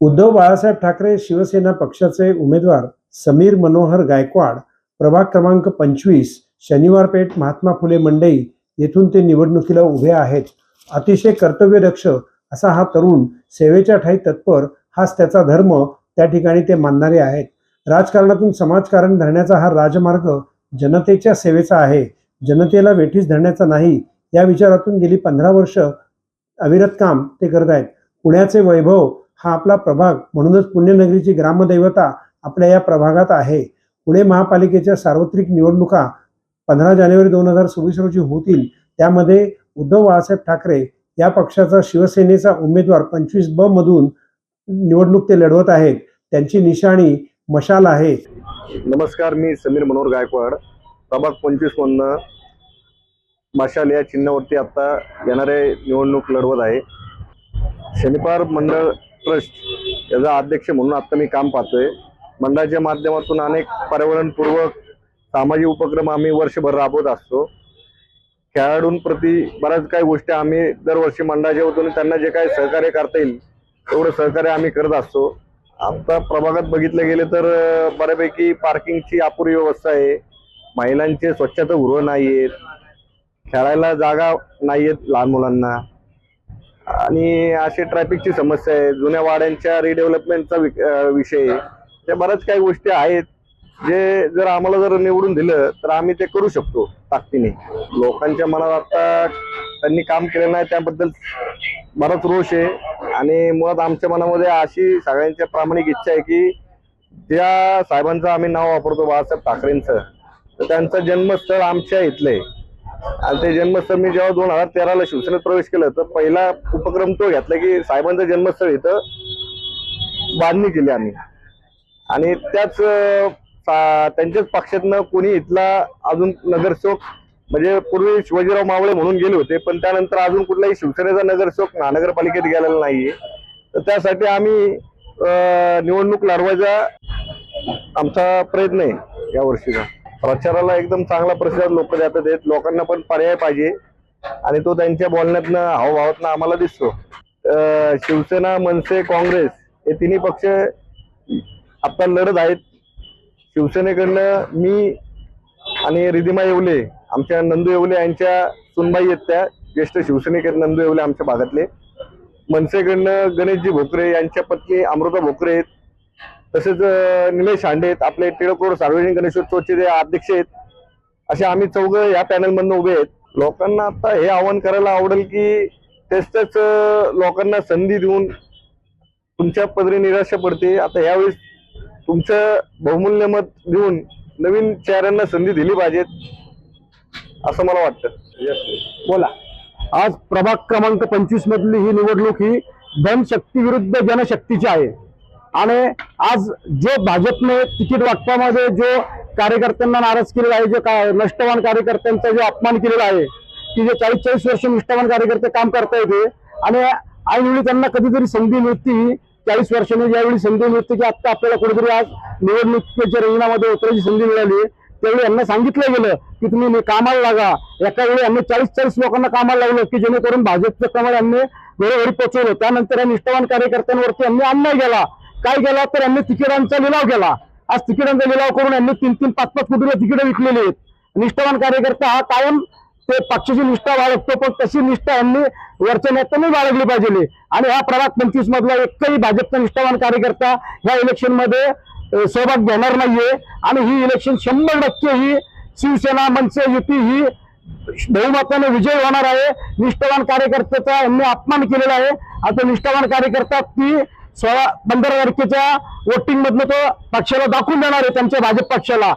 उद्धव बाळासाहेब ठाकरे शिवसेना पक्षाचे उमेदवार समीर मनोहर गायकवाड प्रभाग क्रमांक पंचवीस शनिवार पेठ महात्मा फुले मंडई येथून ते निवडणुकीला उभे आहेत. अतिशय कर्तव्यदक्ष असा हा तरुण सेवेच्या ठाई तत्पर हाच त्याचा धर्म त्या ठिकाणी ते मानणारे आहेत. राजकारणातून समाजकारण धरण्याचा हा राजमार्ग जनतेच्या सेवेचा आहे. जनतेला वेठीस धरण्याचा नाही या विचारातून गेली पंधरा वर्ष अविरत काम ते करत आहेत पुण्याचे वैभव हा आपला प्रभाग म्हणूनच पुण्यनगरीची ग्रामदैवता आपल्या या प्रभागात आहे. पुणे महापालिकेच्या सार्वत्रिक निवडणुका पंधरा जानेवारी दोन हजार सव्वीस रोजी होतील. त्यामध्ये उद्धव बाळासाहेब ठाकरे या पक्षाचा शिवसेनेचा उमेदवार पंचवीस ब मधून निवडणूक ते लढवत आहेत. त्यांची निशाणी मशाल आहे. नमस्कार मी समीर मनोहर गायकवाड. प्रभाग पंचवीस मधनं मशाल या चिन्हावरती आता येणारे निवडणूक लढवत आहे. शनिवार मंडळ ट्रस्ट याचा अध्यक्ष म्हणून आता मी काम पाहतोय. मंडळाच्या माध्यमातून अनेक पर्यावरणपूर्वक सामाजिक उपक्रम आम्ही वर्षभर राबवत असतो. खेळाडूंप्रती बऱ्याच काही गोष्टी आम्ही दरवर्षी मंडळाच्या वतीने त्यांना जे काही सहकार्य करता येईल तेवढं सहकार्य आम्ही करत असतो. आता प्रभागात बघितलं गेले तर बऱ्यापैकी पार्किंगची अपुरी व्यवस्था आहे. महिलांचे स्वच्छतागृह नाही आहेत खेळायला जागा नाही आहेत लहान मुलांना. आणि असे ट्रॅफिकची समस्या आहे. जुन्या वाड्यांच्या रिडेव्हलपमेंटचा विषय आहे. त्या बऱ्याच काही गोष्टी आहेत. जे जर आम्हाला जर निवडून दिलं तर आम्ही ते करू शकतो ताकदीने. लोकांच्या मनात आता त्यांनी काम केलं नाही त्याबद्दल बराच रोष आहे. आणि मुळात आमच्या मनामध्ये अशी सगळ्यांच्या प्रामाणिक इच्छा आहे की ज्या साहेबांचं आम्ही नाव वापरतो बाळासाहेब ठाकरेंचं तर त्यांचं जन्मस्थळ आमच्या इथलं आहे. आणि ते जन्मस्थळ मी जेव्हा दोन हजार तेराला शिवसेनेत प्रवेश केला तर पहिला उपक्रम तो घेतला की साहेबांचं जन्मस्थळ इथं बांधणी केली आम्ही. आणि त्याच त्यांच्याच पक्षातनं कोणी इथला अजून नगरसेवक म्हणजे पूर्वी शिवाजीराव मावळे म्हणून गेले होते पण त्यानंतर अजून कुठलाही शिवसेनेचा नगरसेवक महानगरपालिकेत गेलेला नाहीये. तर त्यासाठी आम्ही निवडणूक लढवायचा आमचा प्रयत्न आहे या वर्षीचा प्रचाराला एकदम चांगला प्रतिसाद लोक जातात आहेत लोकांना पण पर्याय पाहिजे. आणि तो त्यांच्या बोलण्यातनं हावभावातनं आम्हाला दिसतो. शिवसेना मनसे काँग्रेस हे तिन्ही पक्ष आता लढत आहेत. शिवसेनेकडनं मी आणि रिधिमा येवले आमच्या नंदू येवले यांच्या सुनबाई आहेत त्या ज्येष्ठ शिवसैनिक नंदू येवले आमच्या भागातले. मनसेकडनं गणेशजी भोकरे यांच्या पत्नी अमृता भोकरे आहेत. तसेच निलेश हांडे आहेत आपले टिळक रोड सार्वजनिक गणेशोत्सवचे जे अध्यक्ष आहेत असे आम्ही चौघ या पॅनल मधनं उभे आहेत. लोकांना आता हे आवाहन करायला आवडेल की तेच लोकांना संधी देऊन तुमच्या पदरी निराशा पडते. आता यावेळेस तुमचं बहुमूल्य मत देऊन नवीन चेहऱ्यांना संधी दिली पाहिजेत असं मला वाटतं. बोला. आज प्रभाग क्रमांक पंचवीस मधली ही निवडणूक ही धनशक्ती विरुद्ध जनशक्तीची आहे. आणि आज जे भाजपने तिकीट वाटपामध्ये जो कार्यकर्त्यांना नाराज केलेला आहे जे का नष्टवान कार्यकर्त्यांचा जो अपमान केलेला आहे की जे चाळीस चाळीस वर्ष निष्ठावान कार्यकर्ते काम करता येते आणि ऐनवेळी त्यांना कधीतरी संधी मिळती चाळीस वर्षांनी ज्यावेळी संधी मिळते की आता आपल्याला कुठेतरी आज निवडणुकीच्या रिंगणामध्ये उतरायची संधी मिळाली त्यावेळी यांना सांगितलं गेलं की तुम्ही कामाला लागा. एका वेळी यांनी चाळीस चाळीस लोकांना कामाला लावलं की जेणेकरून भाजपचं कमळ यांनी घरोघरी पोहोचवलं त्यानंतर या निष्ठावान कार्यकर्त्यांवरती यांनी अन्याय केला. काय केला तर यांनी तिकिटांचा लिलाव केला. आज तिकिटांचा लिलाव करून यांनी तीन तीन पाच पाच कोटी तिकीट विकलेली आहेत. निष्ठावान कार्यकर्ता हा कायम ते पक्षाची निष्ठा बाळगतो पण तशी निष्ठा यांनी वरच्या नेत्यांनी बाळगली पाहिजे. आणि हा प्रभाग पंचवीस मधला एकही भाजपचा निष्ठावान कार्यकर्ता ह्या इलेक्शनमध्ये सहभाग घेणार नाहीये. आणि ही इलेक्शन शंभर टक्के ही शिवसेना मनसे युती ही बहुमताने विजय होणार आहे. निष्ठावान कार्यकर्त्याचा यांनी अपमान केलेला आहे. आता निष्ठावान कार्यकर्ता ती सोळा पंधरा तारखेच्या वोटिंगमधनं तो पक्षाला दाखवून देणार आहे त्यांच्या भाजप पक्षाला.